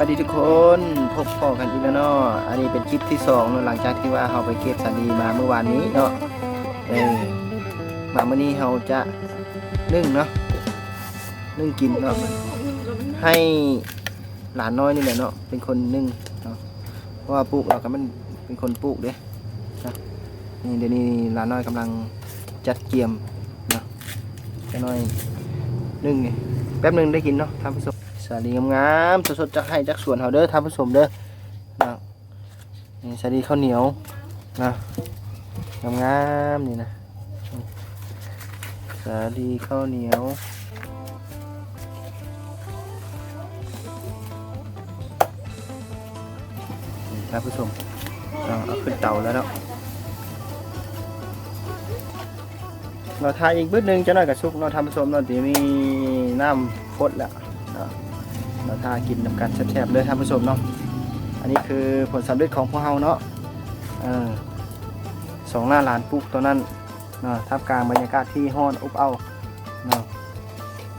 ัสดีทุกคนพบพ่อกันอีกแล้วเนาะอันนี้เป็นคลิปที่สองเนาะหลังจากที่ว่าเราไปเก็บสาลีมาเมื่อวานนี้เนาะเออมาเมื่อนี้เราจะนึ่งเนาะนึ่งกินเนาะให้หลานน้อยนี่แหละเนาะเป็นคนนึ่งเนาะเพราะว่าปลูกเราก็มันเป็นคนปลูกเด้นะนี่เดี๋ยวนี้หลานน้อยกำลังจัดเกียมเนาะจะน้อยนึ่งแป๊บหนึงได้กินเนาะท่านผู้ชมาลีงามๆสดๆจากให้จากสวนเฮาเด้อท่านผู้ชมเด้อนะนี่สาลีข้าวเหนียวนะงามๆนี่นะสาลีข้าวเหนียวนี่ท่านผู้ชมเอาเอาขึ้นเตาแล้วเนาะเราทาอีกบึ้ดหนึงจะน้อยกับซุกเนาท่านผู้ชมเนาะที่มีน้ำฟดแล้ว เนาะเราทากินนำกันแซ่บๆเลยท่านผู้ชมเนาะอันนี้คือผลสำเร็จของพวกเราเนาะออสองหน้าหลานปลูกตัวนั้นเนาะท่ามกลางบรรยากาศที่ห้อนอบเอาเนาะ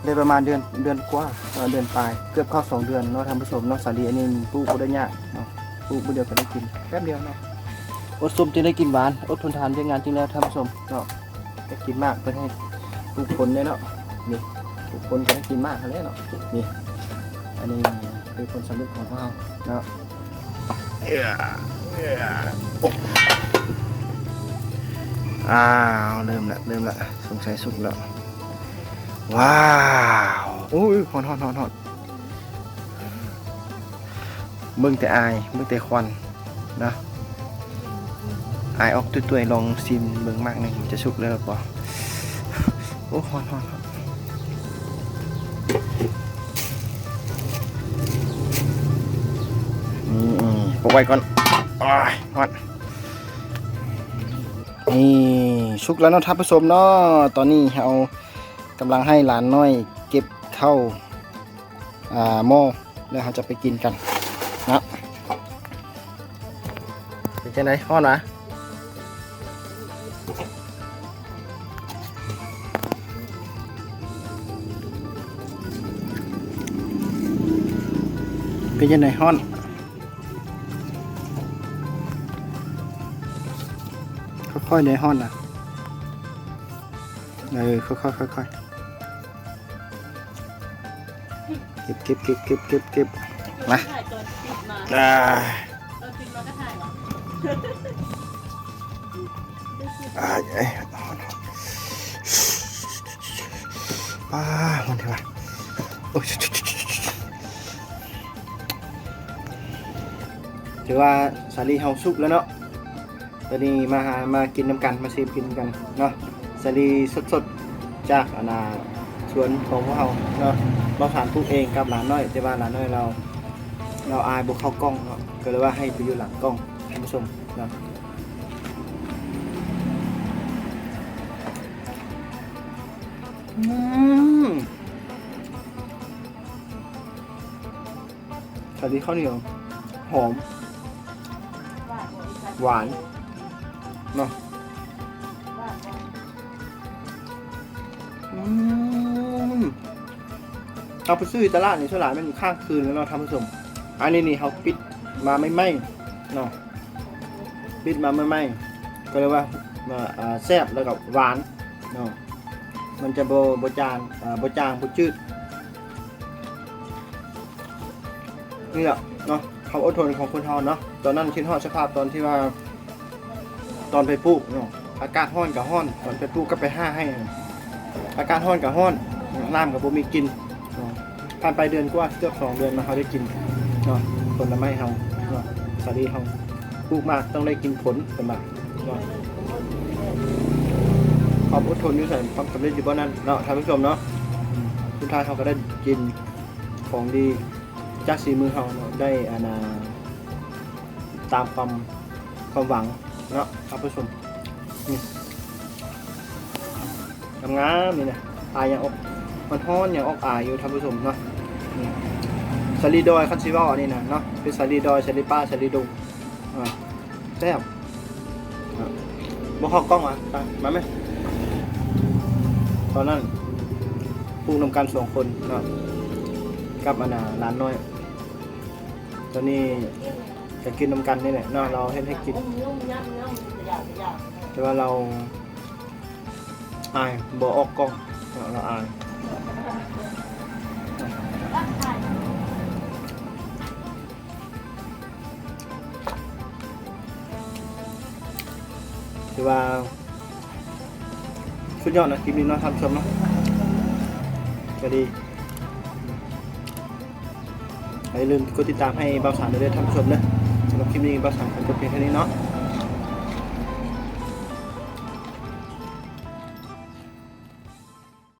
ได้ประมาณเดือนเดือนกว่าเดือนปลายเกือบเข้าสองเดือนเนาะท่านผู้ชมเนาะสาลีอันนี้ปลูกบ่ได้ยากเนาะปลูกบ่เดียวก็ได้กินแป๊บเดียวเนาะอดสมจึงได้กินหวานอดทนทานด้วยงงานจริงแล้วท่านผู้ชมเนาะจะกินมากเพื่อให้ปลูกผลเนี่ยเนาะนี่ปลูกผลก็ได้กินมากเท่านั้เนาะนี่ อันนี้คือผลสำเร็จของพวกเราเนาะอ้าวเริ่มละเริ่มละสงสัยสุกแล้ว ว้าวอุ้ยหอนหอนหอนหอนเบิ่งแต่อายเบิ่งแต่ควันนะอายออกตุ้ยๆลองซิมเบิ่งมากหนึ่งจะสุกแล้วหรือเปล่าโอ้หอนหอนหอน ปกไว้ก่อนอ้ายฮอดนี่ชุกแล้วเนาะท่านผู้ชมเนาะตอนนี้เรากำลังให้หลานน้อย เก็บเข้าอ่าหม้อแล้วเราจะไปกินกันนะเป็นจังไดฮ้อนวะเป็นจังไดฮ้อน ค่อยๆเลยห้อนนะเออค่อยๆค่อยๆเก็บเก็บเก็บเก็บเก็บเก็บมาถ่ายตอนปิดมาอ่าตอนปิดมาก็ถ่ายเหรออ่าเอ้ยห้อนป้ามันเถอะวะโอ้ยถือว่าสาลีเฮาสุกแล้วเนาะ ตอนนี้มาหามากินน้ำกันมาซีมกินกันเนาะสลีสดๆจากอาณาสวนของพวกเราเนาะเราสานปลูกเองกับหลานน้อยแต่ว่าหลานน้อยเรา เราอายบุกเข้ากล้องเนาะก็เลยว่าให้ไปอยู่หลังกล้องท่านผู้ชมเนาะสวัสดีข้าวเหนียว หอม หวาน เนาะอืมเอาไปซื้อตลาดนี่ตลาดมันข้างคืนแล้วเนาะท่านผู้ชมอันนี้นี่เขาปิดมาไม่ไหมเนาะปิดมาไม่ไหมก็เลยว่าาแซ่บแล้วก็หวานเนาะมันจะโบโบจางอ่าโบจางโบจืดนี่แหละเนาะความอดทนของคนเฮาเนาะตอนนั้นคิดฮอดสภาพตอนที่ว่า ตอนไปปลูกเนาะอากาศห้อนกับห้อน ตอนไปปลูกก็ไปห้าให้ อากาศห้อนกับห้อนน้ำกับบ่มีกินเนาะผ่านไปเดือนกว่าเกือบสองเดือนมาเขาได้กินเนาะผลไม้เฮาเนาะสาลีเฮาปลูกมากต้องได้กินผลเป็นมากเนาะความอดทนอยู่ใส่ความสำเร็จอยู่บ้านนั้นเนาะท่านผู้ชมเนาะอืมสุดท้ายเขาก็ได้กินของดีจากสีมือเขาเนาะได้อานาตามความความหวัง เนาะท่านผู้ชมนี่ทำงามนี่นะอายยังออกมันฮ้อนยังออกอายอยู่ท่านผู้ชมเนาะสลีดอยคันซิวอนี่นะเนาะเป็นสลีดอยสลีป้าสลีดุงอ่าแซ่บอะบ่เข้ากล้องอะมาไหมตอนนั้นปลูกนำกันสองคนเนาะกับอานาร้านน้อย ตอนนี้ จะกินนำกันนี่แหละเนาเราเฮ็ดให้กิน แต่ว่าเราอายบ่ออกกล้องเราอายคือว่าสุดยอดนะคลิปนี้นาะท่านชมนะก็ดีอย่าลืมกดติดตามให้บาสารด้วยท่านชมนอะ สำหรับค